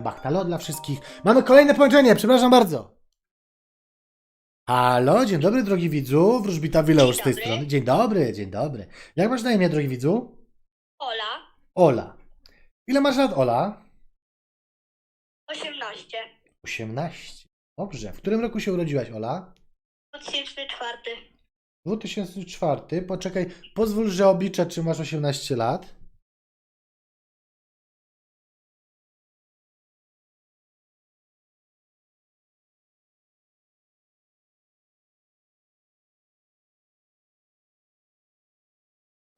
Bachtalo dla wszystkich. Mamy kolejne połączenie, przepraszam bardzo. Halo, dzień dobry drogi widzu, wróżbita Wileusz z tej dobry. strony. Dzień dobry, dzień dobry. Jak masz na imię drogi widzu? Ola, Ola. Ile masz lat Ola? 18, 18. Dobrze. W którym roku się urodziłaś Ola? 2004. 2004. Poczekaj, pozwól, że obliczę, czy masz 18 lat.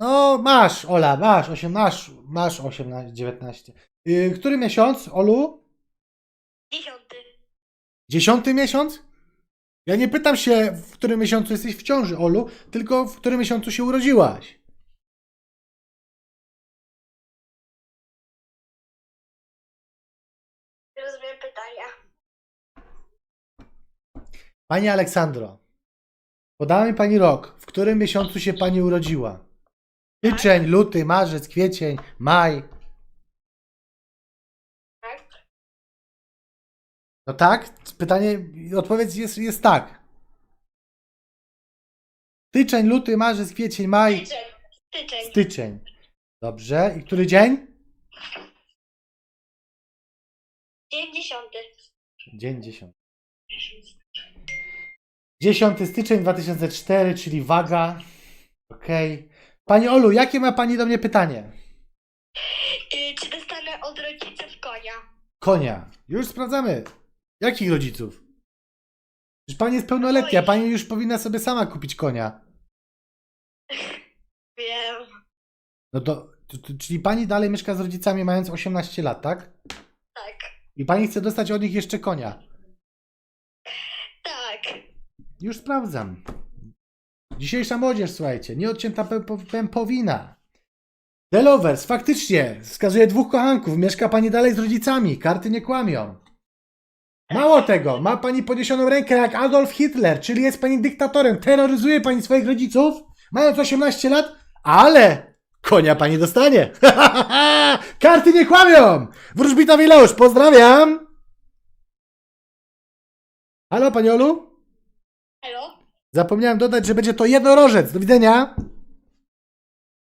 No, masz, Ola, masz, 18, masz, masz 18, 19. Yy, który miesiąc, Olu? 10. Dziesiąty miesiąc? Ja nie pytam się, w którym miesiącu jesteś w ciąży, Olu, tylko w którym miesiącu się urodziłaś. Rozumiem pytania. Pani Aleksandro, podała mi pani rok, w którym miesiącu się pani urodziła? Styczeń, luty, marzec, kwiecień, maj. Tak? No tak? Pytanie, odpowiedź jest, jest tak. Styczeń, luty, marzec, kwiecień, maj, Styczeń. Styczeń. styczeń. Dobrze. I który dzień? Dzień 10. Dzień 10. 10 styczeń 2004, czyli waga. Okej. Pani Olu, jakie ma pani do mnie pytanie? Y, czy dostanę od rodziców konia? Konia. Już sprawdzamy. Jakich rodziców? Przecież pani jest pełnoletnia, pani już powinna sobie sama kupić konia. Wiem. No to, to, to czyli pani dalej mieszka z rodzicami mając 18 lat, tak? Tak. I pani chce dostać od nich jeszcze konia. Tak. Już sprawdzam. Dzisiejsza młodzież, słuchajcie, nieodcięta pępo- pępowina. The Lovers, faktycznie, wskazuje dwóch kochanków. Mieszka pani dalej z rodzicami, karty nie kłamią. Mało tego, ma pani podniesioną rękę jak Adolf Hitler, czyli jest pani dyktatorem, terroryzuje pani swoich rodziców, mając 18 lat, ale konia pani dostanie. karty nie kłamią! Wróżbita Wileusz, pozdrawiam! Halo, pani Olu? Halo? Zapomniałem dodać, że będzie to jednorożec. Do widzenia.